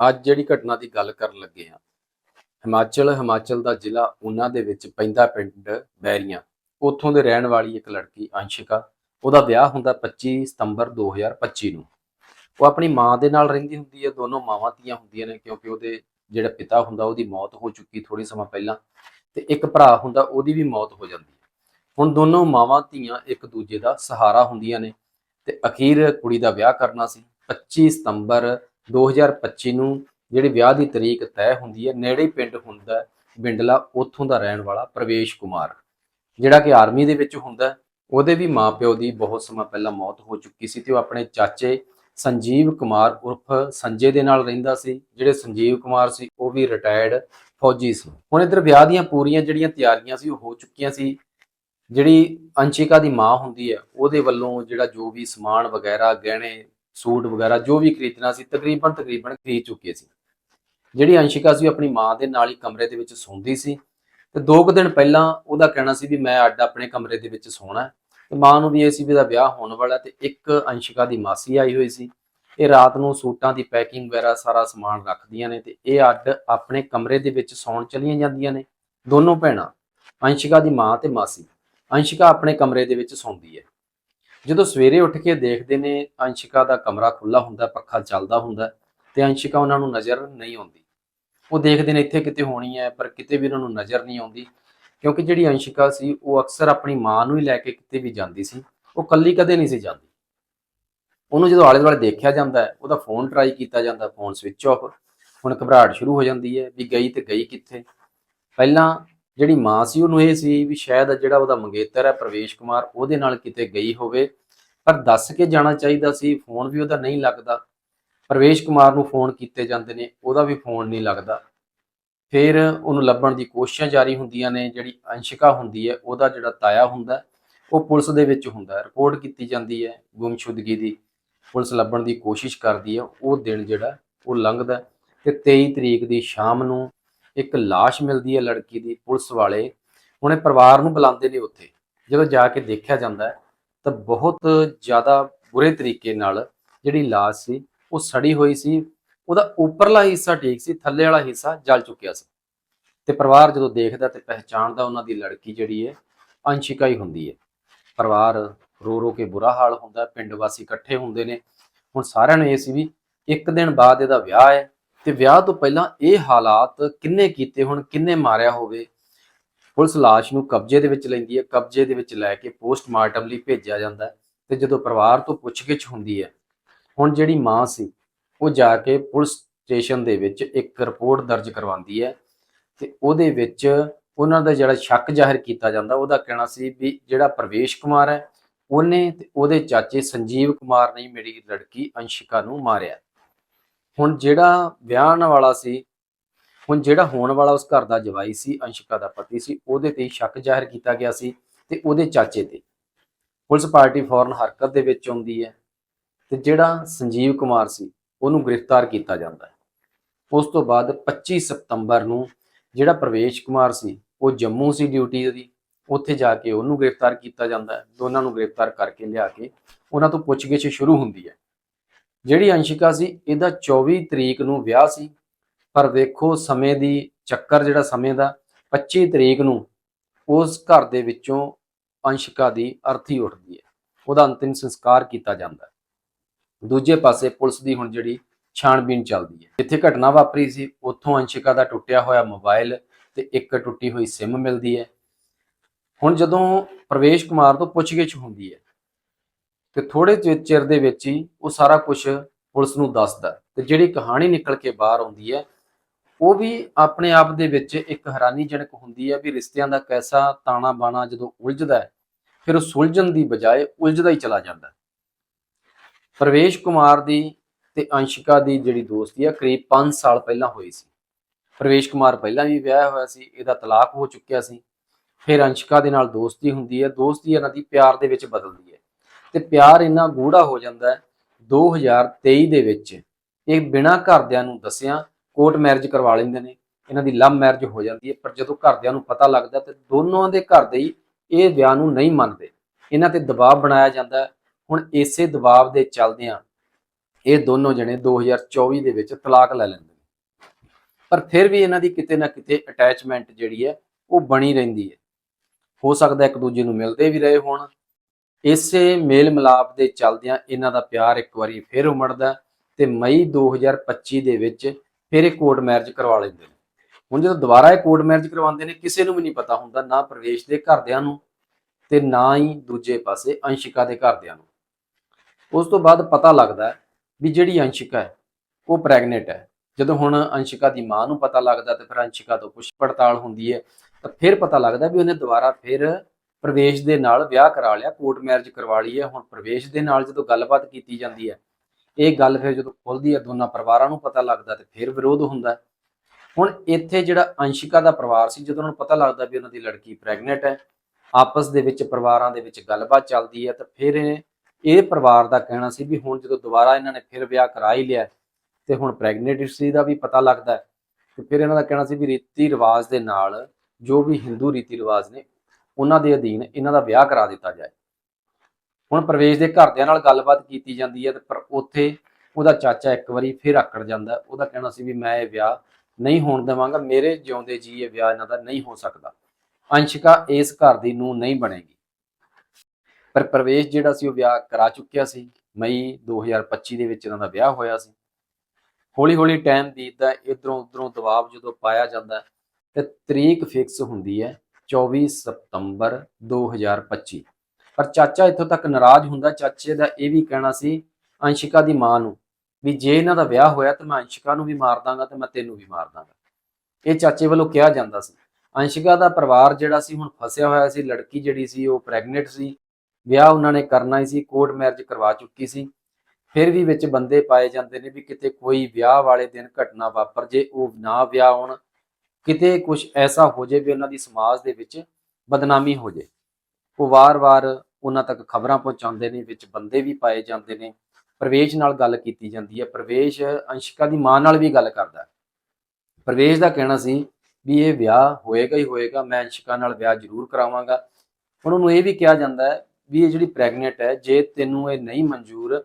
ਅੱਜ ਜਿਹੜੀ ਘਟਨਾ ਦੀ ਗੱਲ ਕਰਨ ਲੱਗੇ ਹਾਂ, ਹਿਮਾਚਲ ਹਿਮਾਚਲ ਦਾ ਜ਼ਿਲ੍ਹਾ ਉਹਨਾਂ ਦੇ ਵਿੱਚ ਪੈਂਦਾ ਪਿੰਡ ਬੈਰੀਆਂ। ਉੱਥੋਂ ਦੇ ਰਹਿਣ ਵਾਲੀ ਇੱਕ ਲੜਕੀ, ਅੰਸ਼ਿਕਾ, ਉਹਦਾ ਵਿਆਹ ਹੁੰਦਾ 25 ਸਤੰਬਰ 2025 ਨੂੰ। ਉਹ ਆਪਣੀ ਮਾਂ ਦੇ ਨਾਲ ਰਹਿੰਦੀ ਹੁੰਦੀ ਹੈ, ਦੋਨੋਂ ਮਾਵਾਂ ਧੀਆਂ ਹੁੰਦੀਆਂ ਨੇ, ਕਿਉਂਕਿ ਉਹਦੇ ਜਿਹੜਾ ਪਿਤਾ ਹੁੰਦਾ, ਉਹਦੀ ਮੌਤ ਹੋ ਚੁੱਕੀ ਥੋੜੀ ਸਮਾਂ ਪਹਿਲਾਂ ਤੇ ਇੱਕ ਭਰਾ ਹੁੰਦਾ, ਉਹਦੀ ਵੀ ਮੌਤ ਹੋ ਜਾਂਦੀ ਹੈ। ਹੁਣ ਦੋਨੋਂ ਮਾਵਾਂ ਧੀਆਂ ਇੱਕ ਦੂਜੇ ਦਾ ਸਹਾਰਾ ਹੁੰਦੀਆਂ ਨੇ ਤੇ ਅਖੀਰ ਕੁੜੀ ਦਾ ਵਿਆਹ ਕਰਨਾ ਸੀ 25 ਸਤੰਬਰ 2025 ਨੂੰ ਜਿਹੜੀ ਵਿਆਹ ਦੀ ਤਰੀਕ ਤੈਅ ਹੁੰਦੀ ਹੈ, ਨੇੜੇ ਪਿੰਡ ਹੁੰਦਾ ਬਿੰਡਲਾ ਉੱਥੋਂ ਦਾ ਰਹਿਣ ਵਾਲਾ ਪ੍ਰਵੇਸ਼ ਕੁਮਾਰ। ਜਿਹੜਾ ਕਿ ਆਰਮੀ ਦੇ ਵਿੱਚ ਹੁੰਦਾ ਉਹਦੇ ਵੀ ਮਾਪਿਓ ਦੀ ਬਹੁਤ ਸਮਾਂ ਪਹਿਲਾਂ ਮੌਤ ਹੋ ਚੁੱਕੀ ਸੀ ਤੇ ਉਹ ਆਪਣੇ ਚਾਚੇ ਸੰਜੀਵ ਕੁਮਾਰ ਉਰਫ ਸੰਜੇ ਦੇ ਨਾਲ ਰਹਿੰਦਾ ਸੀ। ਜਿਹੜੇ ਸੰਜੀਵ ਕੁਮਾਰ ਸੀ, ਉਹ ਵੀ ਰਿਟਾਇਰਡ ਫੌਜੀ ਸੀ। ਹੁਣ ਇਧਰ ਵਿਆਹ ਦੀਆਂ ਪੂਰੀਆਂ ਜਿਹੜੀਆਂ ਤਿਆਰੀਆਂ ਸੀ, ਉਹ ਹੋ ਚੁੱਕੀਆਂ ਸੀ। ਜਿਹੜੀ ਅੰਸ਼ਿਕਾ ਦੀ ਮਾਂ ਹੁੰਦੀ ਹੈ, ਉਹਦੇ ਵੱਲੋਂ ਜਿਹੜਾ ਜੋ ਵੀ ਸਮਾਨ ਵਗੈਰਾ, ਗਹਿਣੇ ਸੂਟ ਵਗੈਰਾ ਜੋ ਵੀ ਖਰੀਦਣਾ ਸੀ, ਤਕਰੀਬਨ ਤਕਰੀਬਨ ਖਰੀਦ ਚੁੱਕੇ ਸੀ। ਜਿਹੜੀ ਅੰਸ਼ਿਕਾ ਸੀ, ਉਹ ਆਪਣੀ ਮਾਂ ਦੇ ਨਾਲ ਹੀ ਕਮਰੇ ਦੇ ਵਿੱਚ ਸੌਂਦੀ ਸੀ ਤੇ ਦੋ ਕੁ ਦਿਨ ਪਹਿਲਾਂ ਉਹਦਾ ਕਹਿਣਾ ਸੀ ਵੀ ਮੈਂ ਅੱਡ ਆਪਣੇ ਕਮਰੇ ਦੇ ਵਿੱਚ ਸੌਣਾ ਹੈ। ਤੇ ਮਾਂ ਨੂੰ ਵੀ ਇਹ ਸੀ ਵੀ ਇਹਦਾ ਵਿਆਹ ਹੋਣ ਵਾਲਾ ਤੇ ਇੱਕ ਅੰਸ਼ਿਕਾ ਦੀ ਮਾਸੀ ਆਈ ਹੋਈ ਸੀ। ਇਹ ਰਾਤ ਨੂੰ ਸੂਟਾਂ ਦੀ ਪੈਕਿੰਗ ਵਗੈਰਾ ਸਾਰਾ ਸਮਾਨ ਰੱਖਦੀਆਂ ਨੇ ਤੇ ਇਹ ਅੱਡ ਆਪਣੇ ਕਮਰੇ ਦੇ ਵਿੱਚ ਸੌਣ ਚਲੀਆਂ ਜਾਂਦੀਆਂ ਨੇ। ਦੋਨੋਂ ਭੈਣਾਂ, ਅੰਸ਼ਿਕਾ ਦੀ ਮਾਂ ਤੇ ਮਾਸੀ, ਅੰਸ਼ਿਕਾ ਆਪਣੇ ਕਮਰੇ ਦੇ ਵਿੱਚ ਸੌਂਦੀ ਹੈ। ਜਦੋਂ ਸਵੇਰੇ ਉੱਠ ਕੇ ਦੇਖਦੇ ਨੇ, ਅੰਸ਼ਿਕਾ ਦਾ ਕਮਰਾ ਖੁੱਲਾ ਹੁੰਦਾ, ਪੱਖਾ ਚੱਲਦਾ ਹੁੰਦਾ ਤੇ ਅੰਸ਼ਿਕਾ ਉਹਨਾਂ ਨੂੰ ਨਜ਼ਰ ਨਹੀਂ ਆਉਂਦੀ। ਉਹ ਦੇਖਦੇ ਨੇ ਇੱਥੇ ਕਿਤੇ ਹੋਣੀ ਹੈ, ਪਰ ਕਿਤੇ ਵੀ ਉਹਨਾਂ ਨੂੰ ਨਜ਼ਰ ਨਹੀਂ ਆਉਂਦੀ ਕਿਉਂਕਿ ਜਿਹੜੀ ਅੰਸ਼ਿਕਾ ਸੀ, ਉਹ ਅਕਸਰ ਆਪਣੀ ਮਾਂ ਨੂੰ ਹੀ ਲੈ ਕੇ ਕਿਤੇ ਵੀ ਜਾਂਦੀ ਸੀ। ਉਹ ਕੱਲੀ ਕਦੇ ਨਹੀਂ ਸੀ ਜਾਂਦੀ। ਉਹਨੂੰ ਜਦੋਂ ਆਲੇ ਦੁਆਲੇ ਦੇਖਿਆ ਜਾਂਦਾ ਹੈ ਉਹਦਾ ਫੋਨ ਟਰਾਈ ਕੀਤਾ ਜਾਂਦਾ, ਫੋਨ ਸਵਿਚ ਆਫ ਹੁਣ ਘਬਰਾਹਟ ਸ਼ੁਰੂ ਹੋ ਜਾਂਦੀ ਹੈ ਵੀ ਗਈ ਤੇ ਗਈ ਕਿੱਥੇ? ਪਹਿਲਾਂ ਜਿਹੜੀ ਮਾਂ ਸੀ, ਉਹਨੂੰ ਇਹ ਸੀ ਵੀ ਸ਼ਾਇਦ ਜਿਹੜਾ ਉਹਦਾ ਮੰਗੇਤਰ ਹੈ, ਪ੍ਰਵੇਸ਼ ਕੁਮਾਰ, ਉਹਦੇ ਨਾਲ ਕਿਤੇ ਗਈ ਹੋਵੇ। ਪਰ ਦੱਸ ਕੇ ਜਾਣਾ ਚਾਹੀਦਾ ਸੀ, ਫੋਨ ਵੀ ਉਹਦਾ ਨਹੀਂ ਲੱਗਦਾ। ਪ੍ਰਵੇਸ਼ ਕੁਮਾਰ ਨੂੰ ਫੋਨ ਕੀਤੇ ਜਾਂਦੇ ਨੇ, ਉਹਦਾ ਵੀ ਫੋਨ ਨਹੀਂ ਲੱਗਦਾ। ਫਿਰ ਉਹਨੂੰ ਲੱਭਣ ਦੀ ਕੋਸ਼ਿਸ਼ਾਂ ਜਾਰੀ ਹੁੰਦੀਆਂ ਨੇ, ਜਿਹੜੀ ਅੰਸ਼ਿਕਾ ਹੁੰਦੀ ਹੈ, ਉਹਦਾ ਜਿਹੜਾ ਤਾਇਆ ਹੁੰਦਾ ਉਹ ਪੁਲਿਸ ਦੇ ਵਿੱਚ ਹੁੰਦਾ ਰਿਪੋਰਟ ਕੀਤੀ ਜਾਂਦੀ ਹੈ ਗੁੰਮਸ਼ੁਦਗੀ ਦੀ। ਪੁਲਿਸ ਲੱਭਣ ਦੀ ਕੋਸ਼ਿਸ਼ ਕਰਦੀ ਹੈ, ਉਹ ਦਿਨ ਜਿਹੜਾ, ਉਹ ਲੰਘਦਾ ਹੈ। ਤੇ 23 ਤਰੀਕ ਦੀ ਸ਼ਾਮ ਨੂੰ ਇੱਕ ਲਾਸ਼ ਮਿਲਦੀ ਹੈ ਲੜਕੀ ਦੀ ਪੁਲਿਸ ਵਾਲੇ। ਹੁਣੇ ਪਰਿਵਾਰ ਨੂੰ ਬੁਲਾਉਂਦੇ ਨੇ ਉੱਥੇ। ਜਦੋਂ ਜਾ ਕੇ ਦੇਖਿਆ ਜਾਂਦਾ ਤਾਂ ਬਹੁਤ ਜ਼ਿਆਦਾ ਬੁਰੇ ਤਰੀਕੇ ਨਾਲ ਜਿਹੜੀ ਲਾਸ਼ ਸੀ, ਉਹ ਸੜੀ ਹੋਈ ਸੀ। ਉਹਦਾ ਉੱਪਰਲਾ ਹਿੱਸਾ ਠੀਕ ਸੀ, ਥੱਲੇ ਵਾਲਾ ਹਿੱਸਾ ਜਲ ਚੁੱਕਿਆ ਸੀ। ਤੇ ਪਰਿਵਾਰ ਜਦੋਂ ਦੇਖਦਾ ਤੇ ਪਹਿਚਾਣਦਾ ਉਹਨਾਂ ਦੀ ਲੜਕੀ ਜਿਹੜੀ ਹੈ, ਅੰਸ਼ਿਕਾ ਹੀ ਹੁੰਦੀ ਹੈ। ਪਰਿਵਾਰ ਰੋ ਰੋ ਕੇ ਬੁਰਾ ਹਾਲ ਹੁੰਦਾ ਪਿੰਡ ਵਾਸੀ ਇਕੱਠੇ ਹੁੰਦੇ ਨੇ। ਹੁਣ ਸਾਰਿਆਂ ਨੂੰ ਇਹ ਸੀ ਵੀ ਇੱਕ ਦਿਨ ਬਾਅਦ ਇਹਦਾ ਵਿਆਹ ਹੈ। ਤੇ ਵਿਆਹ ਤੋਂ ਪਹਿਲਾਂ ਇਹ ਹਾਲਾਤ ਕਿੰਨੇ ਕੀਤੇ ਹੁਣ, ਕਿੰਨੇ ਮਾਰਿਆ ਹੋਵੇ, ਪੁਲਿਸ ਲਾਸ਼ ਨੂੰ ਕਬਜ਼ੇ ਦੇ ਵਿੱਚ ਲੈਂਦੀ ਹੈ, ਕਬਜ਼ੇ ਦੇ ਵਿੱਚ ਲੈ ਕੇ ਪੋਸਟਮਾਰਟਮ ਲਈ ਭੇਜਿਆ ਜਾਂਦਾ ਹੈ ਤੇ ਜਦੋਂ ਪਰਿਵਾਰ ਤੋਂ ਪੁੱਛਗਿੱਛ ਹੁੰਦੀ ਹੈ, ਹੁਣ ਜਿਹੜੀ ਮਾਂ ਸੀ, ਉਹ ਜਾ ਕੇ ਪੁਲਿਸ ਸਟੇਸ਼ਨ ਦੇ ਵਿੱਚ ਇੱਕ ਰਿਪੋਰਟ ਦਰਜ ਕਰਵਾਉਂਦੀ ਹੈ ਤੇ ਉਹਦੇ ਵਿੱਚ ਉਹਨਾਂ ਦਾ ਜਿਹੜਾ ਸ਼ੱਕ ਜ਼ਾਹਿਰ ਕੀਤਾ ਜਾਂਦਾ, ਉਹਦਾ ਕਹਿਣਾ ਸੀ ਵੀ ਜਿਹੜਾ ਪ੍ਰਵੇਸ਼ ਕੁਮਾਰ ਹੈ, ਉਹਨੇ ਤੇ ਉਹਦੇ ਚਾਚੇ ਸੰਜੀਵ ਕੁਮਾਰ ਨੇ ਮੇਰੀ ਲੜਕੀ ਅੰਸ਼ਿਕਾ ਨੂੰ ਮਾਰਿਆ। ਹੁਣ ਜਿਹੜਾ ਵਿਆਹਣ ਵਾਲਾ ਸੀ, ਹੁਣ ਜਿਹੜਾ ਹੋਣ ਵਾਲਾ ਉਸ ਘਰ ਦਾ ਜਵਾਈ ਸੀ, ਅੰਸ਼ਿਕਾ ਦਾ ਪਤੀ ਸੀ, ਉਹਦੇ ਤੇ ਹੀ ਸ਼ੱਕ ਜ਼ਾਹਿਰ ਕੀਤਾ ਗਿਆ ਸੀ ਤੇ ਉਹਦੇ ਚਾਚੇ ਤੇ। ਪੁਲਿਸ ਪਾਰਟੀ ਫੌਰਨ ਹਰਕਤ ਦੇ ਵਿੱਚ ਆਉਂਦੀ ਹੈ ਤੇ ਜਿਹੜਾ ਸੰਜੀਵ ਕੁਮਾਰ ਸੀ, ਉਹਨੂੰ ਗ੍ਰਿਫਤਾਰ ਕੀਤਾ ਜਾਂਦਾ ਹੈ। ਉਸ ਤੋਂ ਬਾਅਦ 25 ਸਤੰਬਰ ਨੂੰ ਜਿਹੜਾ ਪ੍ਰਵੇਸ਼ ਕੁਮਾਰ ਸੀ, ਉਹ ਜੰਮੂ ਸੀ ਡਿਊਟੀ ਦੀ, ਉੱਥੇ ਜਾ ਕੇ ਉਹਨੂੰ ਗ੍ਰਿਫਤਾਰ ਕੀਤਾ ਜਾਂਦਾ ਹੈ। ਦੋਨਾਂ ਨੂੰ ਗ੍ਰਿਫਤਾਰ ਕਰਕੇ ਲਿਆ ਕੇ ਉਹਨਾਂ ਤੋਂ ਪੁੱਛਗਿੱਛ ਸ਼ੁਰੂ ਹੁੰਦੀ ਹੈ। ਜਿਹੜੀ ਅੰਸ਼ਿਕਾ ਸੀ, ਇਹਦਾ 24 ਤਰੀਕ ਨੂੰ ਵਿਆਹ ਸੀ। ਪਰ ਵੇਖੋ ਸਮੇਂ ਦੀ ਚੱਕਰ ਜਿਹੜਾ ਸਮੇਂ ਦਾ 25 ਤਰੀਕ ਨੂੰ ਉਸ ਘਰ ਦੇ ਵਿੱਚੋਂ ਅੰਸ਼ਿਕਾ ਦੀ ਅਰਥੀ ਉੱਠਦੀ ਹੈ। ਉਹਦਾ ਅੰਤਿਮ ਸੰਸਕਾਰ ਕੀਤਾ ਜਾਂਦਾ ਹੈ। ਦੂਜੇ ਪਾਸੇ ਪੁਲਿਸ ਦੀ ਹੁਣ ਜਿਹੜੀ ਛਾਣਬੀਣ ਚੱਲਦੀ ਹੈ। ਜਿੱਥੇ ਘਟਨਾ ਵਾਪਰੀ ਸੀ, ਉੱਥੋਂ ਅੰਸ਼ਿਕਾ ਦਾ ਟੁੱਟਿਆ ਹੋਇਆ ਮੋਬਾਈਲ ਤੇ ਇੱਕ ਟੁੱਟੀ ਹੋਈ ਸਿਮ ਮਿਲਦੀ ਹੈ। ਹੁਣ ਜਦੋਂ ਪ੍ਰਵੇਸ਼ ਕੁਮਾਰ ਤੋਂ ਪੁੱਛਗਿੱਛ ਹੁੰਦੀ ਹੈ ਤੇ ਥੋੜੇ ਚਿ- ਚਿਰ ਦੇ ਵਿੱਚ ਹੀ ਉਹ ਸਾਰਾ ਕੁਝ ਪੁਲਿਸ ਨੂੰ ਦੱਸਦਾ ਹੈ ਤੇ ਜਿਹੜੀ ਕਹਾਣੀ ਨਿਕਲ ਕੇ ਬਾਹਰ ਆਉਂਦੀ ਹੈ, ਉਹ ਵੀ ਆਪਣੇ ਆਪ ਦੇ ਵਿੱਚ ਇੱਕ ਹੈਰਾਨੀਜਨਕ ਹੁੰਦੀ ਹੈ ਵੀ ਰਿਸ਼ਤਿਆਂ ਦਾ ਕੈਸਾ ਤਾਣਾ ਬਾਣਾ ਜਦੋਂ ਉਲਝਦਾ ਹੈ, ਫਿਰ ਉਹ ਸੁਲਝਣ ਦੀ ਬਜਾਏ ਉਲਝਦਾ ਹੀ ਚਲਾ ਜਾਂਦਾ ਹੈ। ਪ੍ਰਵੇਸ਼ ਕੁਮਾਰ ਦੀ ਤੇ ਅੰਸ਼ਿਕਾ ਦੀ ਜਿਹੜੀ ਦੋਸਤੀ ਹੈ, ਕਰੀਬ 5 ਸਾਲ ਪਹਿਲਾਂ ਹੋਈ ਸੀ। ਪ੍ਰਵੇਸ਼ ਕੁਮਾਰ ਪਹਿਲਾਂ ਵੀ ਵਿਆਹ ਹੋਇਆ ਸੀ, ਇਹਦਾ ਤਲਾਕ ਹੋ ਚੁੱਕਿਆ ਸੀ। ਫਿਰ ਅੰਸ਼ਿਕਾ ਦੇ ਨਾਲ ਦੋਸਤੀ ਹੁੰਦੀ ਹੈ, ਦੋਸਤੀ ਇਹਨਾਂ ਦੀ ਪਿਆਰ ਦੇ ਵਿੱਚ ਬਦਲਦੀ ਹੈ। ਤੇ ਪਿਆਰ ਇੰਨਾ ਗੂੜਾ ਹੋ ਜਾਂਦਾ ਹੈ 2023 ਦੇ ਵਿੱਚ। ਇਹ ਬਿਨਾਂ ਘਰਦਿਆਂ ਨੂੰ ਦੱਸਿਆ ਕੋਰਟ ਮੈਰਿਜ ਕਰਵਾ ਲੈਂਦੇ ਨੇ। ਇਹਨਾਂ ਦੀ ਲਵ ਮੈਰਿਜ ਹੋ ਜਾਂਦੀ ਹੈ, ਪਰ ਜਦੋਂ ਘਰਦਿਆਂ ਨੂੰ ਪਤਾ ਲੱਗਦਾ ਤੇ ਦੋਨੋਂ ਦੇ ਘਰ ਦੇ ਹੀ ਇਹ ਵਿਆਹ ਨੂੰ ਨਹੀਂ ਮੰਨਦੇ। ਇਹਨਾਂ ਤੇ ਦਬਾਅ ਬਣਾਇਆ ਜਾਂਦਾ ਹੁਣ ਇਸੇ ਦਬਾਅ ਦੇ ਚੱਲਦਿਆਂ ਇਹ ਦੋਨੋਂ ਜਣੇ 2024 ਦੇ ਵਿੱਚ ਤਲਾਕ ਲੈ ਲੈਂਦੇ ਨੇ। ਪਰ ਫਿਰ ਵੀ ਇਹਨਾਂ ਦੀ ਕਿਤੇ ਨਾ ਕਿਤੇ ਅਟੈਚਮੈਂਟ ਜਿਹੜੀ ਹੈ, ਉਹ ਬਣੀ ਰਹਿੰਦੀ ਹੈ। ਹੋ ਸਕਦਾ ਇੱਕ ਦੂਜੇ ਨੂੰ ਮਿਲਦੇ ਵੀ ਰਹੇ ਹੋਣ। ਇਸੇ ਮੇਲ ਮਿਲਾਪ ਦੇ ਚੱਲਦਿਆਂ ਇਹਨਾਂ ਦਾ ਪਿਆਰ ਇੱਕ ਵਾਰੀ ਫਿਰ ਉਮੜਦਾ ਤੇ ਮਈ 2025 ਦੇ ਵਿੱਚ ਫਿਰ ਇਹ ਕੋਰਟ ਮੈਰਿਜ ਕਰਵਾ ਲੈਂਦੇ ਨੇ। ਹੁਣ ਜਦੋਂ ਦੁਬਾਰਾ ਇਹ ਕੋਰਟ ਮੈਰਿਜ ਕਰਵਾਉਂਦੇ ਨੇ, ਕਿਸੇ ਨੂੰ ਵੀ ਨਹੀਂ ਪਤਾ ਹੁੰਦਾ, ਨਾ ਪ੍ਰਵੇਸ਼ ਦੇ ਘਰਦਿਆਂ ਨੂੰ ਤੇ ਨਾ ਹੀ ਦੂਜੇ ਪਾਸੇ ਅੰਸ਼ਿਕਾ ਦੇ ਘਰਦਿਆਂ ਨੂੰ। ਉਸ ਤੋਂ ਬਾਅਦ ਪਤਾ ਲੱਗਦਾ ਵੀ ਜਿਹੜੀ ਅੰਸ਼ਿਕਾ ਹੈ, ਉਹ ਪ੍ਰੈਗਨੈਂਟ ਹੈ। ਜਦੋਂ ਹੁਣ ਅੰਸ਼ਿਕਾ ਦੀ ਮਾਂ ਨੂੰ ਪਤਾ ਲੱਗਦਾ ਤੇ ਫਿਰ ਅੰਸ਼ਿਕਾ ਤੋਂ ਪੁੱਛ ਪੜਤਾਲ ਹੁੰਦੀ ਹੈ, ਤਾਂ ਫਿਰ ਪਤਾ ਲੱਗਦਾ ਵੀ ਉਹਨੇ ਦੁਬਾਰਾ ਫਿਰ ਪ੍ਰਵੇਸ਼ ਦੇ ਨਾਲ ਵਿਆਹ ਕਰਾ ਲਿਆ ਕੋਰਟ ਮੈਰਿਜ ਕਰਵਾ ਲਈ ਹੈ। ਹੁਣ ਪ੍ਰਵੇਸ਼ ਦੇ ਨਾਲ ਜਦੋਂ ਗੱਲਬਾਤ ਕੀਤੀ ਜਾਂਦੀ ਹੈ, ਇਹ ਗੱਲ ਫਿਰ ਜਦੋਂ ਖੁੱਲਦੀ ਹੈ, ਦੋਨਾਂ ਪਰਿਵਾਰਾਂ ਨੂੰ ਪਤਾ ਲੱਗਦਾ ਤੇ ਫਿਰ ਵਿਰੋਧ ਹੁੰਦਾ ਹੁਣ ਇੱਥੇ ਜਿਹੜਾ ਅੰਸ਼ਿਕਾ ਦਾ ਪਰਿਵਾਰ ਸੀ, ਜਦੋਂ ਉਹਨਾਂ ਨੂੰ ਪਤਾ ਲੱਗਦਾ ਵੀ ਉਹਨਾਂ ਦੀ ਲੜਕੀ ਪ੍ਰੈਗਨੈਂਟ ਹੈ, ਆਪਸ ਦੇ ਵਿੱਚ ਪਰਿਵਾਰਾਂ ਦੇ ਵਿੱਚ ਗੱਲਬਾਤ ਚੱਲਦੀ ਹੈ, ਤਾਂ ਫਿਰ ਇਹ ਇਹ ਪਰਿਵਾਰ ਦਾ ਕਹਿਣਾ ਸੀ ਵੀ ਹੁਣ ਜਦੋਂ ਦੁਬਾਰਾ ਇਹਨਾਂ ਨੇ ਫਿਰ ਵਿਆਹ ਕਰਾ ਹੀ ਲਿਆ ਤੇ ਹੁਣ ਪ੍ਰੈਗਨੈਂਟ ਪ੍ਰੈਗਨੈਂਸੀ ਦਾ ਵੀ ਪਤਾ ਲੱਗਦਾ ਤੇ ਫਿਰ ਇਹਨਾਂ ਦਾ ਕਹਿਣਾ ਸੀ ਵੀ ਰੀਤੀ ਰਿਵਾਜ ਦੇ ਨਾਲ ਜੋ ਵੀ ਹਿੰਦੂ ਰੀਤੀ ਰਿਵਾਜ ਨੇ ਉਹਨਾਂ ਦੇ ਅਧੀਨ ਇਹਨਾਂ ਦਾ ਵਿਆਹ ਕਰਾ ਦਿੱਤਾ ਜਾਏ। ਹੁਣ ਪ੍ਰਵੇਸ਼ ਦੇ ਘਰਦਿਆਂ ਨਾਲ ਗੱਲਬਾਤ ਕੀਤੀ ਜਾਂਦੀ ਹੈ ਤੇ ਪਰ ਉੱਥੇ ਉਹਦਾ ਚਾਚਾ ਇੱਕ ਵਾਰੀ ਫਿਰ ਆਕੜ ਜਾਂਦਾ। ਉਹਦਾ ਕਹਿਣਾ ਸੀ ਵੀ ਮੈਂ ਇਹ ਵਿਆਹ ਨਹੀਂ ਹੋਣ ਦੇਵਾਂਗਾ, ਮੇਰੇ ਜਿਉਂਦੇ ਜੀ ਇਹ ਵਿਆਹ ਇਹਨਾਂ ਦਾ ਨਹੀਂ ਹੋ ਸਕਦਾ। ਅੰਸ਼ਿਕਾ ਇਸ ਘਰ ਦੀ ਨੂੰ ਨਹੀਂ ਬਣੇਗੀ। ਪਰ ਪ੍ਰਵੇਸ਼ ਜਿਹੜਾ ਸੀ ਉਹ ਵਿਆਹ ਕਰਾ ਚੁੱਕਿਆ ਸੀ। ਮਈ 2025 ਦੇ ਵਿੱਚ ਇਹਨਾਂ ਦਾ ਵਿਆਹ ਹੋਇਆ ਸੀ। ਹੌਲੀ ਹੌਲੀ ਟਾਈਮ ਬੀਤਦਾ ਇਧਰੋਂ ਉਧਰੋਂ ਦਬਾਅ ਜਦੋਂ ਪਾਇਆ ਜਾਂਦਾ ਤੇ ਤਰੀਕ ਫਿਕਸ ਹੁੰਦੀ ਹੈ। 24 ਸਤੰਬਰ 2025 ਪਰ ਚਾਚਾ ਇੱਥੋਂ ਤੱਕ ਨਾਰਾਜ਼ ਹੁੰਦਾ, ਚਾਚੇ ਦਾ ਇਹ ਵੀ ਕਹਿਣਾ ਸੀ, ਅੰਸ਼ਿਕਾ ਦੀ ਮਾਂ ਨੂੰ, ਵੀ ਜੇ ਇਹਨਾਂ ਦਾ ਵਿਆਹ ਹੋਇਆ ਤਾਂ ਮੈਂ ਅੰਸ਼ਿਕਾ ਨੂੰ ਵੀ ਮਾਰ ਦਾਂਗਾ ਤੇ ਮੈਂ ਤੈਨੂੰ ਵੀ ਮਾਰ ਦਾਂਗਾ। ਇਹ ਚਾਚੇ ਵੱਲੋਂ ਕਿਹਾ ਜਾਂਦਾ ਸੀ। ਅੰਸ਼ਿਕਾ ਦਾ ਪਰਿਵਾਰ ਜਿਹੜਾ ਸੀ, ਹੁਣ ਫਸਿਆ ਹੋਇਆ ਸੀ, ਲੜਕੀ ਜਿਹੜੀ ਸੀ, ਉਹ ਪ੍ਰੈਗਨੈਂਟ ਸੀ। ਵਿਆਹ ਉਹਨਾਂ ਨੇ ਕਰਨਾ ਹੀ ਸੀ, ਕੋਰਟ ਮੈਰਿਜ ਕਰਵਾ ਚੁੱਕੀ ਸੀ। ਫਿਰ ਵੀ ਵਿੱਚ ਬੰਦੇ ਪਾਏ ਜਾਂਦੇ ਨੇ ਵੀ ਕਿਤੇ ਕੋਈ ਵਿਆਹ ਵਾਲੇ ਦਿਨ ਘਟਨਾ ਵਾਪਰ ਜੇ ਉਹ ਨਾ ਵਿਆਹ ਹੋਣ ਕਿਤੇ ਕੁਝ ਐਸਾ ਹੋ ਜੇ ਵੀ ਉਹਨਾਂ ਦੀ ਸਮਾਜ ਦੇ ਵਿੱਚ ਬਦਨਾਮੀ ਹੋ ਜੇ ਉਹ ਵਾਰ-ਵਾਰ ਉਹਨਾਂ ਤੱਕ ਖਬਰਾਂ ਪਹੁੰਚਾਉਂਦੇ ਨੇ, ਵਿੱਚ ਬੰਦੇ ਵੀ ਪਾਏ ਜਾਂਦੇ ਨੇ। ਪ੍ਰਵੇਸ਼ ਨਾਲ ਗੱਲ ਕੀਤੀ ਜਾਂਦੀ ਹੈ। ਪ੍ਰਵੇਸ਼ ਅੰਸ਼ਿਕਾ ਦੀ ਮਾਂ ਨਾਲ ਵੀ ਗੱਲ ਕਰਦਾ ਪ੍ਰਵੇਸ਼ ਦਾ ਕਹਿਣਾ ਸੀ ਵੀ ਇਹ ਵਿਆਹ ਹੋਏਗਾ ਹੀ ਹੋਏਗਾ, ਮੈਂ ਅੰਸ਼ਿਕਾ ਨਾਲ ਵਿਆਹ ਜ਼ਰੂਰ ਕਰਾਵਾਂਗਾ। ਉਹਨਾਂ ਨੂੰ ਇਹ ਵੀ ਕਿਹਾ ਜਾਂਦਾ ਹੈ ਵੀ ਇਹ ਜਿਹੜੀ ਪ੍ਰੈਗਨੈਂਟ ਹੈ, ਜੇ ਤੈਨੂੰ ਇਹ ਨਹੀਂ ਮਨਜ਼ੂਰ,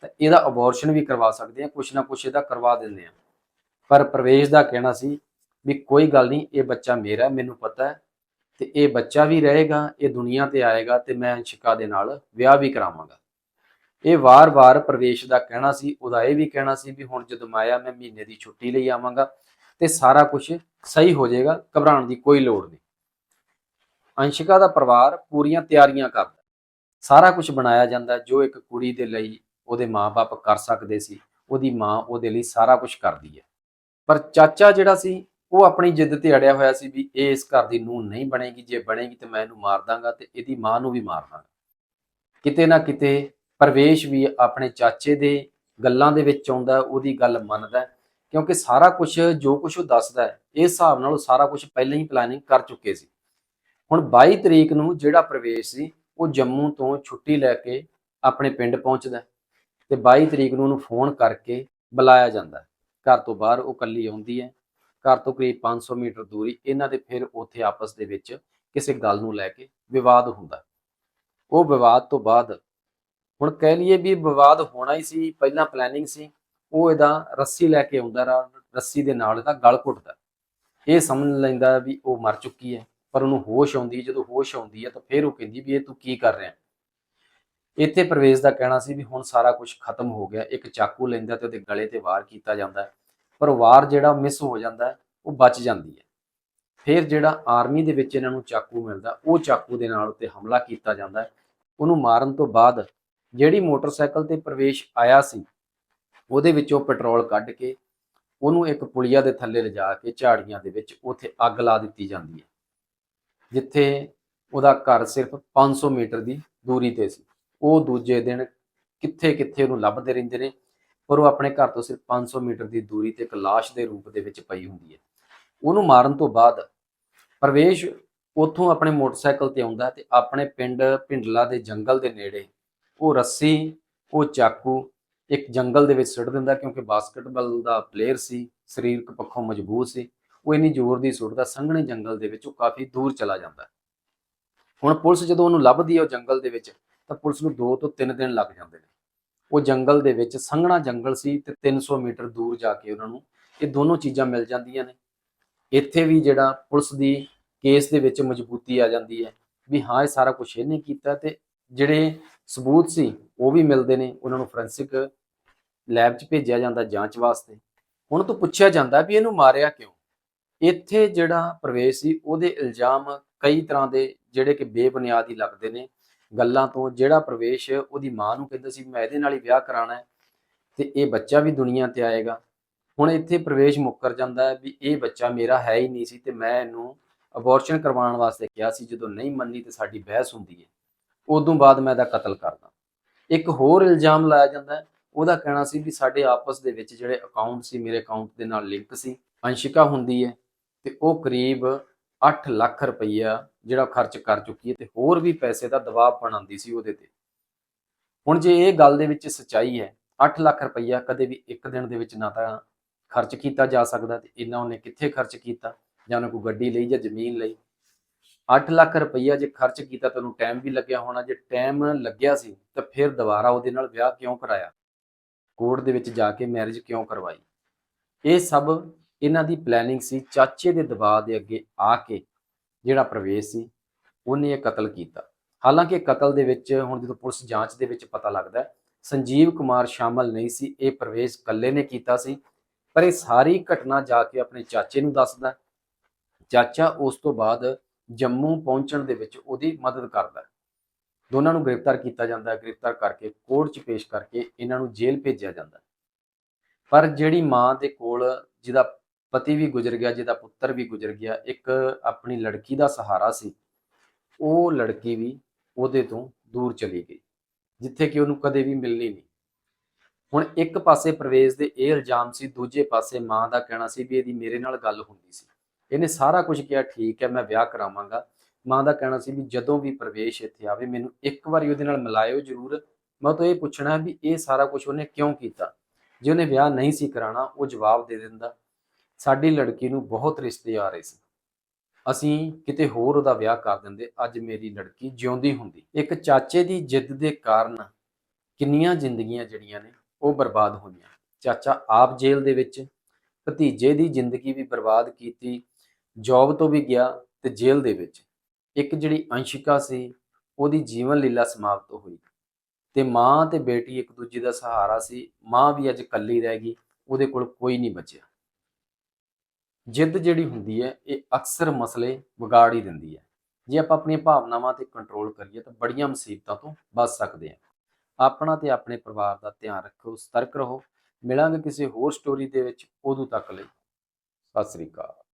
ਤਾਂ ਇਹਦਾ ਅਬੋਰਸ਼ਨ ਵੀ ਕਰਵਾ ਸਕਦੇ ਆ ਕੁਛ ਨਾ ਕੁਛ ਇਹਦਾ ਕਰਵਾ ਦਿੰਦੇ ਆ ਪਰ ਪ੍ਰਵੇਸ਼ ਦਾ ਕਹਿਣਾ ਸੀ ਵੀ ਕੋਈ ਗੱਲ ਨਹੀਂ, ਇਹ ਬੱਚਾ ਮੇਰਾ ਮੈਨੂੰ ਪਤਾ ਹੈ ਤੇ ਇਹ ਬੱਚਾ ਵੀ ਰਹੇਗਾ, ਇਹ ਦੁਨੀਆ ਤੇ ਆਏਗਾ ਤੇ ਮੈਂ ਅੰਸ਼ਿਕਾ ਦੇ ਨਾਲ ਵਿਆਹ ਵੀ ਕਰਾਵਾਂਗਾ। ਇਹ ਵਾਰ-ਵਾਰ ਪ੍ਰਵੇਸ਼ ਦਾ ਕਹਿਣਾ ਸੀ, ਉਹਦਾ ਇਹ ਵੀ ਕਹਿਣਾ ਸੀ ਵੀ ਹੁਣ ਜਦੋਂ ਮੈਂ ਆਇਆ, ਮੈਂ ਮਹੀਨੇ ਦੀ ਛੁੱਟੀ ਲਈ ਆਵਾਂਗਾ ਤੇ ਸਾਰਾ ਕੁਝ ਸਹੀ ਹੋ ਜਾਏਗਾ, ਘਬਰਾਉਣ ਦੀ ਕੋਈ ਲੋੜ ਨਹੀਂ। ਅੰਸ਼ਿਕਾ ਦਾ ਪਰਿਵਾਰ ਪੂਰੀਆਂ ਤਿਆਰੀਆਂ ਕਰਦਾ ਸਾਰਾ ਕੁਝ ਬਣਾਇਆ ਜਾਂਦਾ ਜੋ ਇੱਕ ਕੁੜੀ ਦੇ ਲਈ ਉਹਦੇ ਮਾਪੇ ਕਰ ਸਕਦੇ ਸੀ, ਉਹਦੀ ਮਾਂ ਉਹਦੇ ਲਈ ਸਾਰਾ ਕੁਝ ਕਰਦੀ ਹੈ। ਪਰ ਚਾਚਾ ਜਿਹੜਾ ਸੀ ਉਹ ਆਪਣੀ ਜਿੱਦ ਤੇ ਅੜਿਆ ਹੋਇਆ ਸੀ ਵੀ ਇਹ ਇਸ ਘਰ ਦੀ ਨੂੰਹ ਨਹੀਂ ਬਣੇਗੀ, ਜੇ ਬਣੇਗੀ ਤੇ ਮੈਂ ਇਹਨੂੰ ਮਾਰ ਦਾਂਗਾ ਤੇ ਇਹਦੀ ਮਾਂ ਨੂੰ ਵੀ ਮਾਰ ਦਾਂਗਾ। ਕਿਤੇ ਨਾ ਕਿਤੇ ਪ੍ਰਵੇਸ਼ ਵੀ ਆਪਣੇ ਚਾਚੇ ਦੇ ਗੱਲਾਂ ਦੇ ਵਿੱਚ ਆਉਂਦਾ, ਉਹਦੀ ਗੱਲ ਮੰਨਦਾ, ਕਿਉਂਕਿ ਸਾਰਾ ਕੁਝ ਜੋ ਕੁਝ ਉਹ ਦੱਸਦਾ ਹੈ ਇਸ ਹਿਸਾਬ ਨਾਲ ਉਹ ਸਾਰਾ ਕੁਝ ਪਹਿਲਾਂ ਹੀ ਪਲਾਨਿੰਗ ਕਰ ਚੁੱਕੇ ਸੀ। ਹੁਣ 22 ਤਰੀਕ ਨੂੰ ਜਿਹੜਾ ਪ੍ਰਵੇਸ਼ ਸੀ, ਉਹ ਜੰਮੂ ਤੋਂ ਛੁੱਟੀ ਲੈ ਕੇ ਆਪਣੇ ਪਿੰਡ ਪਹੁੰਚਦਾ ਹੈ ਤੇ 22 ਤਰੀਕ ਨੂੰ ਉਹਨੂੰ ਫੋਨ ਕਰਕੇ ਬੁਲਾਇਆ ਜਾਂਦਾ। ਘਰ ਤੋਂ ਬਾਹਰ ਉਹ ਕੱਲੀ ਆਉਂਦੀ ਹੈ। ਘਰ ਤੋਂ ਕਰੀਬ 500 ਮੀਟਰ ਦੂਰੀ ਇਹਨਾਂ ਦੇ ਫਿਰ ਉੱਥੇ ਆਪਸ ਦੇ ਵਿੱਚ ਕਿਸੇ ਗੱਲ ਨੂੰ ਲੈ ਕੇ ਵਿਵਾਦ ਹੁੰਦਾ ਉਹ ਵਿਵਾਦ ਤੋਂ ਬਾਅਦ ਹੁਣ ਕਹਿ ਲਈਏ ਵੀ ਵਿਵਾਦ ਹੋਣਾ ਹੀ ਸੀ, ਪਹਿਲਾਂ ਪਲੈਨਿੰਗ ਸੀ, ਉਹ ਇਹਦਾ ਰੱਸੀ ਲੈ ਕੇ ਆਉਂਦਾ ਰੱਸੀ ਦੇ ਨਾਲ ਇਹਦਾ ਗਲ ਘੁੱਟਦਾ ਇਹ ਸਮਝ ਲੈਂਦਾ ਵੀ ਉਹ ਮਰ ਚੁੱਕੀ ਹੈ, ਪਰ ਉਹਨੂੰ ਹੋਸ਼ ਆਉਂਦੀ ਜਦੋਂ ਹੋਸ਼ ਆਉਂਦੀ ਹੈ ਤਾਂ ਫਿਰ ਉਹ ਕਹਿੰਦੀ ਵੀ ਇਹ ਤੂੰ ਕੀ ਕਰ ਰਿਹਾ ਇੱਥੇ ਪ੍ਰਵੇਸ਼ ਦਾ ਕਹਿਣਾ ਸੀ ਵੀ ਹੁਣ ਸਾਰਾ ਕੁਝ ਖਤਮ ਹੋ ਗਿਆ, ਇੱਕ ਚਾਕੂ ਲੈਂਦਾ ਤੇ ਉਹਦੇ ਗਲੇ ਤੇ ਵਾਰ ਕੀਤਾ ਜਾਂਦਾ ਪਰਿਵਾਰ ਜਿਹੜਾ ਮਿਸ ਹੋ ਜਾਂਦਾ ਉਹ ਬਚ ਜਾਂਦੀ ਹੈ। ਫਿਰ ਜਿਹੜਾ ਆਰਮੀ ਦੇ ਵਿੱਚ ਇਹਨਾਂ ਨੂੰ ਚਾਕੂ ਮਿਲਦਾ, ਉਹ ਚਾਕੂ ਦੇ ਨਾਲ ਉੱਤੇ ਹਮਲਾ ਕੀਤਾ ਜਾਂਦਾ ਹੈ। ਉਹਨੂੰ ਮਾਰਨ ਤੋਂ ਬਾਅਦ ਜਿਹੜੀ ਮੋਟਰਸਾਈਕਲ ਤੇ ਪ੍ਰਵੇਸ਼ ਆਇਆ ਸੀ, ਉਹਦੇ ਵਿੱਚੋਂ ਪੈਟਰੋਲ ਕੱਢ ਕੇ ਉਹਨੂੰ ਇੱਕ ਪੁਲੀਆ ਦੇ ਥੱਲੇ ਲਿਜਾ ਕੇ ਝਾੜੀਆਂ ਦੇ ਵਿੱਚ ਉੱਥੇ ਅੱਗ ਲਾ ਦਿੱਤੀ ਜਾਂਦੀ ਹੈ। ਜਿੱਥੇ ਉਹਦਾ ਘਰ ਸਿਰਫ 500 ਮੀਟਰ ਦੀ ਦੂਰੀ ਤੇ ਸੀ। ਉਹ ਦੂਜੇ ਦਿਨ ਕਿੱਥੇ ਕਿੱਥੇ ਉਹਨੂੰ ਲੱਭਦੇ ਰਹਿੰਦੇ ਨੇ ਪਰ ਉਹ ਆਪਣੇ ਘਰ ਤੋਂ ਸਿਰਫ 500 ਮੀਟਰ ਦੀ ਦੂਰੀ ਤੇ ਇੱਕ ਲਾਸ਼ ਦੇ ਰੂਪ ਦੇ ਵਿੱਚ ਪਈ ਹੁੰਦੀ ਹੈ। ਉਹਨੂੰ ਮਾਰਨ ਤੋਂ ਬਾਅਦ ਪ੍ਰਵੇਸ਼ ਉੱਥੋਂ ਆਪਣੇ ਮੋਟਰਸਾਈਕਲ ਤੇ ਆਉਂਦਾ ਤੇ ਆਪਣੇ ਪਿੰਡ ਪਿੰਡਲਾ ਦੇ ਜੰਗਲ ਦੇ ਨੇੜੇ ਉਹ ਰੱਸੀ, ਉਹ ਚਾਕੂ ਇੱਕ ਜੰਗਲ ਦੇ ਵਿੱਚ ਸੁੱਟ ਦਿੰਦਾ ਕਿਉਂਕਿ ਬਾਸਕਟਬਾਲ ਦਾ ਪਲੇਅਰ ਸੀ, ਸਰੀਰਕ ਪੱਖੋਂ ਮਜ਼ਬੂਤ ਸੀ। ਉਹ ਇੰਨੀ ਜ਼ੋਰ ਦੀ ਸੁੱਟਦਾ ਸੰਘਣੇ ਜੰਗਲ ਦੇ ਵਿੱਚ ਉਹ ਕਾਫੀ ਦੂਰ ਚਲਾ ਜਾਂਦਾ ਹੁਣ ਪੁਲਿਸ ਜਦੋਂ ਉਹਨੂੰ ਲੱਭਦੀ ਹੈ ਉਹ ਜੰਗਲ ਦੇ ਵਿੱਚ ਤਾਂ ਪੁਲਿਸ ਨੂੰ 2 ਤੋਂ 3 ਦਿਨ ਲੱਗ ਜਾਂਦੇ ਨੇ। ਉਹ ਜੰਗਲ ਦੇ ਵਿੱਚ ਸੰਘਣਾ ਜੰਗਲ ਸੀ ਤੇ 300 ਮੀਟਰ ਦੂਰ ਜਾ ਕੇ ਉਹਨਾਂ ਨੂੰ ਇਹ ਦੋਨੋਂ ਚੀਜ਼ਾਂ ਮਿਲ ਜਾਂਦੀਆਂ ਨੇ। ਇੱਥੇ ਵੀ ਜਿਹੜਾ ਪੁਲਿਸ ਦੀ ਕੇਸ ਦੇ ਵਿੱਚ ਮਜ਼ਬੂਤੀ ਆ ਜਾਂਦੀ ਹੈ ਵੀ ਹਾਂ, ਇਹ ਸਾਰਾ ਕੁਝ ਇਹਨੇ ਕੀਤਾ ਤੇ ਜਿਹੜੇ ਸਬੂਤ ਸੀ ਉਹ ਵੀ ਮਿਲਦੇ ਨੇ, ਉਹਨਾਂ ਨੂੰ ਫੋਰੈਂਸਿਕ ਲੈਬ 'ਚ ਭੇਜਿਆ ਜਾਂਦਾ ਜਾਂਚ ਵਾਸਤੇ। ਹੁਣ ਤੋਂ ਪੁੱਛਿਆ ਜਾਂਦਾ ਵੀ ਇਹਨੂੰ ਮਾਰਿਆ ਕਿਉਂ? ਇੱਥੇ ਜਿਹੜਾ ਪ੍ਰਵੇਸ਼ ਸੀ, ਉਹਦੇ ਇਲਜ਼ਾਮ ਕਈ ਤਰ੍ਹਾਂ ਦੇ ਜਿਹੜੇ ਕਿ ਬੇਬੁਨਿਆਦ ਹੀ ਲੱਗਦੇ ਨੇ। ਗੱਲਾਂ ਤੋਂ ਜਿਹੜਾ ਪ੍ਰਵੇਸ਼ ਉਹਦੀ ਮਾਂ ਨੂੰ ਕਹਿੰਦਾ ਸੀ ਮੈਂ ਇਹਦੇ ਨਾਲ ਹੀ ਵਿਆਹ ਕਰਾਉਣਾ ਹੈ ਤੇ ਇਹ ਬੱਚਾ ਵੀ ਦੁਨੀਆ ਤੇ ਆਏਗਾ। ਹੁਣ ਇੱਥੇ ਪ੍ਰਵੇਸ਼ ਮੁੱਕਰ ਜਾਂਦਾ ਹੈ ਵੀ ਇਹ ਬੱਚਾ ਮੇਰਾ ਹੈ ਹੀ ਨਹੀਂ ਸੀ ਤੇ ਮੈਂ ਇਹਨੂੰ ਅਬੋਰਸ਼ਨ ਕਰਵਾਉਣ ਵਾਸਤੇ ਕਿਹਾ ਸੀ, ਜਦੋਂ ਨਹੀਂ ਮੰਨੀ ਤੇ ਸਾਡੀ ਬਹਿਸ ਹੁੰਦੀ ਹੈ। ਉਦੋਂ ਬਾਅਦ ਮੈਂ ਇਹਦਾ ਕਤਲ ਕਰਦਾ। ਇੱਕ ਹੋਰ ਇਲਜ਼ਾਮ ਲਾਇਆ ਜਾਂਦਾ ਉਹਦਾ ਕਹਿਣਾ ਸੀ ਵੀ ਸਾਡੇ ਆਪਸ ਦੇ ਵਿੱਚ ਜਿਹੜੇ ਅਕਾਊਂਟ ਸੀ, ਮੇਰੇ ਅਕਾਊਂਟ ਦੇ ਨਾਲ ਲਿੰਕ ਸੀ, ਅੰਸ਼ਿਕਾ ਹੁੰਦੀ ਹੈ ਤੇ ਉਹ ਕਰੀਬ 8 ਲੱਖ ਰੁਪਈਆ ਜਿਹੜਾ ਖਰਚ ਕਰ ਚੁੱਕੀ ਹੈ ਤੇ ਹੋਰ ਵੀ ਪੈਸੇ ਦਾ ਦਬਾਅ ਬਣਾਉਂਦੀ ਸੀ ਉਹਦੇ ਤੇ। ਹੁਣ ਜੇ ਇਹ ਗੱਲ ਦੇ ਵਿੱਚ ਸੱਚਾਈ ਹੈ 8 ਲੱਖ ਰੁਪਈਆ ਕਦੇ ਵੀ ਇੱਕ ਦਿਨ ਦੇ ਵਿੱਚ ਨਾ ਤਾਂ ਖਰਚ ਕੀਤਾ ਜਾ ਸਕਦਾ ਤੇ ਇੰਨਾ ਉਹਨੇ ਕਿੱਥੇ ਖਰਚ ਕੀਤਾ, ਜਾਂ ਉਹਨੇ ਕੋਈ ਗੱਡੀ ਲਈ ਜਾਂ ਜ਼ਮੀਨ ਲਈ। 8 ਲੱਖ ਰੁਪਈਆ ਜੇ ਖਰਚ ਕੀਤਾ ਤਾਂ ਉਹਨੂੰ ਟਾਈਮ ਵੀ ਲੱਗਿਆ ਹੋਣਾ, ਜੇ ਟਾਈਮ ਲੱਗਿਆ ਸੀ ਤਾਂ ਫਿਰ ਦੁਬਾਰਾ ਉਹਦੇ ਨਾਲ ਵਿਆਹ ਕਿਉਂ ਕਰਾਇਆ? ਕੋਰਟ ਦੇ ਵਿੱਚ ਜਾ ਕੇ ਮੈਰਿਜ ਕਿਉਂ ਕਰਵਾਈ? ਇਹ ਸਭ ਇਹਨਾਂ ਦੀ ਪਲੈਨਿੰਗ ਸੀ, ਚਾਚੇ ਦੇ ਦਬਾਅ ਦੇ ਅੱਗੇ ਆ ਕੇ ਜਿਹੜਾ ਪ੍ਰਵੇਸ਼ ਸੀ ਉਹਨੇ ਇਹ ਕਤਲ ਕੀਤਾ। ਹਾਲਾਂਕਿ ਕਤਲ ਦੇ ਵਿੱਚ ਹੁਣ ਜਦੋਂ ਪੁਲਿਸ ਜਾਂਚ ਦੇ ਵਿੱਚ ਪਤਾ ਲੱਗਦਾ ਹੈ, ਸੰਜੀਵ ਕੁਮਾਰ ਸ਼ਾਮਲ ਨਹੀਂ ਸੀ ਇਹ ਪ੍ਰਵੇਸ਼ ਇਕੱਲੇ ਨੇ ਕੀਤਾ ਸੀ। ਪਰ ਇਹ ਸਾਰੀ ਘਟਨਾ ਜਾ ਕੇ ਆਪਣੇ ਚਾਚੇ ਨੂੰ ਦੱਸਦਾ ਚਾਚਾ ਉਸ ਤੋਂ ਬਾਅਦ ਜੰਮੂ ਪਹੁੰਚਣ ਦੇ ਵਿੱਚ ਉਹਦੀ ਮਦਦ ਕਰਦਾ ਦੋਨਾਂ ਨੂੰ ਗ੍ਰਿਫਤਾਰ ਕੀਤਾ ਜਾਂਦਾ ਹੈ। ਗ੍ਰਿਫਤਾਰ ਕਰਕੇ ਕੋਰਟ 'ਚ ਪੇਸ਼ ਕਰਕੇ ਇਹਨਾਂ ਨੂੰ ਜੇਲ੍ਹ ਭੇਜਿਆ ਜਾਂਦਾ ਪਰ ਜਿਹੜੀ ਮਾਂ ਦੇ ਕੋਲ ਜਿਹਦਾ ਪਤੀ ਵੀ ਗੁਜ਼ਰ ਗਿਆ, ਜਿਹਦਾ ਪੁੱਤਰ ਵੀ ਗੁਜ਼ਰ ਗਿਆ, ਇੱਕ ਆਪਣੀ ਲੜਕੀ ਦਾ ਸਹਾਰਾ ਸੀ। ਉਹ ਲੜਕੀ ਵੀ ਉਹਦੇ ਤੋਂ ਦੂਰ ਚਲੀ ਗਈ, ਜਿੱਥੇ ਕਿ ਉਹਨੂੰ ਕਦੇ ਵੀ ਮਿਲਣੀ ਨਹੀਂ। ਹੁਣ ਇੱਕ ਪਾਸੇ ਪ੍ਰਵੇਸ਼ ਦੇ ਇਹ ਇਲਜ਼ਾਮ ਸੀ, ਦੂਜੇ ਪਾਸੇ ਮਾਂ ਦਾ ਕਹਿਣਾ ਸੀ ਵੀ ਇਹਦੀ ਮੇਰੇ ਨਾਲ ਗੱਲ ਹੁੰਦੀ ਸੀ। ਇਹਨੇ ਸਾਰਾ ਕੁਝ ਕਿਹਾ, ਠੀਕ ਹੈ, ਮੈਂ ਵਿਆਹ ਕਰਾਵਾਂਗਾ। ਮਾਂ ਦਾ ਕਹਿਣਾ ਸੀ ਵੀ ਜਦੋਂ ਵੀ ਪ੍ਰਵੇਸ਼ ਇੱਥੇ ਆਵੇ, ਮੈਨੂੰ ਇੱਕ ਵਾਰੀ ਉਹਦੇ ਨਾਲ ਮਿਲਾਇਓ ਜ਼ਰੂਰ। ਮੈਂ ਤਾਂ ਇਹ ਪੁੱਛਣਾ ਵੀ ਇਹ ਸਾਰਾ ਕੁਝ ਉਹਨੇ ਕਿਉਂ ਕੀਤਾ? ਜੇ ਉਹਨੇ ਵਿਆਹ ਨਹੀਂ ਸੀ ਕਰਾਣਾ ਉਹ ਜਵਾਬ ਦੇ ਦਿੰਦਾ ਸਾਡੀ ਲੜਕੀ ਨੂੰ ਬਹੁਤ ਰਿਸ਼ਤੇ ਆ ਰਹੇ ਸੀ ਅਸੀਂ ਕਿਤੇ ਹੋਰ ਉਹਦਾ ਵਿਆਹ ਕਰ ਦਿੰਦੇ, ਅੱਜ ਮੇਰੀ ਲੜਕੀ ਜਿਉਂਦੀ ਹੁੰਦੀ। ਇੱਕ ਚਾਚੇ ਦੀ ਜਿੱਦ ਦੇ ਕਾਰਨ ਕਿੰਨੀਆਂ ਜ਼ਿੰਦਗੀਆਂ ਜਿਹੜੀਆਂ ਨੇ, ਉਹ ਬਰਬਾਦ ਹੋਈਆਂ। ਚਾਚਾ ਆਪ ਜੇਲ੍ਹ ਦੇ ਵਿੱਚ, ਭਤੀਜੇ ਦੀ ਜ਼ਿੰਦਗੀ ਵੀ ਬਰਬਾਦ ਕੀਤੀ, ਜੌਬ ਤੋਂ ਵੀ ਗਿਆ ਤੇ ਜੇਲ੍ਹ ਦੇ ਵਿੱਚ। ਇੱਕ ਜਿਹੜੀ ਅੰਸ਼ਿਕਾ ਸੀ, ਉਹਦੀ ਜੀਵਨ ਲੀਲਾ ਸਮਾਪਤ ਹੋਈ ਤੇ ਮਾਂ ਤੇ ਬੇਟੀ ਇੱਕ ਦੂਜੇ ਦਾ ਸਹਾਰਾ ਸੀ। ਮਾਂ ਵੀ ਅੱਜ ਇਕੱਲੀ ਰਹਿ ਗਈ, ਉਹਦੇ ਕੋਲ ਕੋਈ ਨਹੀਂ ਬਚਿਆ। ਜਿੱਦ ਜਿਹੜੀ ਹੁੰਦੀ ਹੈ, ਇਹ ਅਕਸਰ ਮਸਲੇ ਵਿਗਾੜ ਹੀ ਦਿੰਦੀ ਹੈ। ਜੇ ਆਪਾਂ ਆਪਣੀਆਂ ਭਾਵਨਾਵਾਂ ਤੇ ਕੰਟਰੋਲ ਕਰੀਏ ਤਾਂ ਬੜੀਆਂ ਮੁਸੀਬਤਾਂ ਤੋਂ ਬਚ ਸਕਦੇ ਹਾਂ। ਆਪਣਾ ਤੇ ਆਪਣੇ ਪਰਿਵਾਰ ਦਾ ਧਿਆਨ ਰੱਖੋ, ਸਤਰਕ ਰਹੋ। ਮਿਲਾਂਗੇ ਕਿਸੇ ਹੋਰ ਸਟੋਰੀ ਦੇ ਵਿੱਚ ਉਦੋਂ ਤੱਕ ਲਈ। ਸਤਿ ਸ੍ਰੀ ਅਕਾਲ।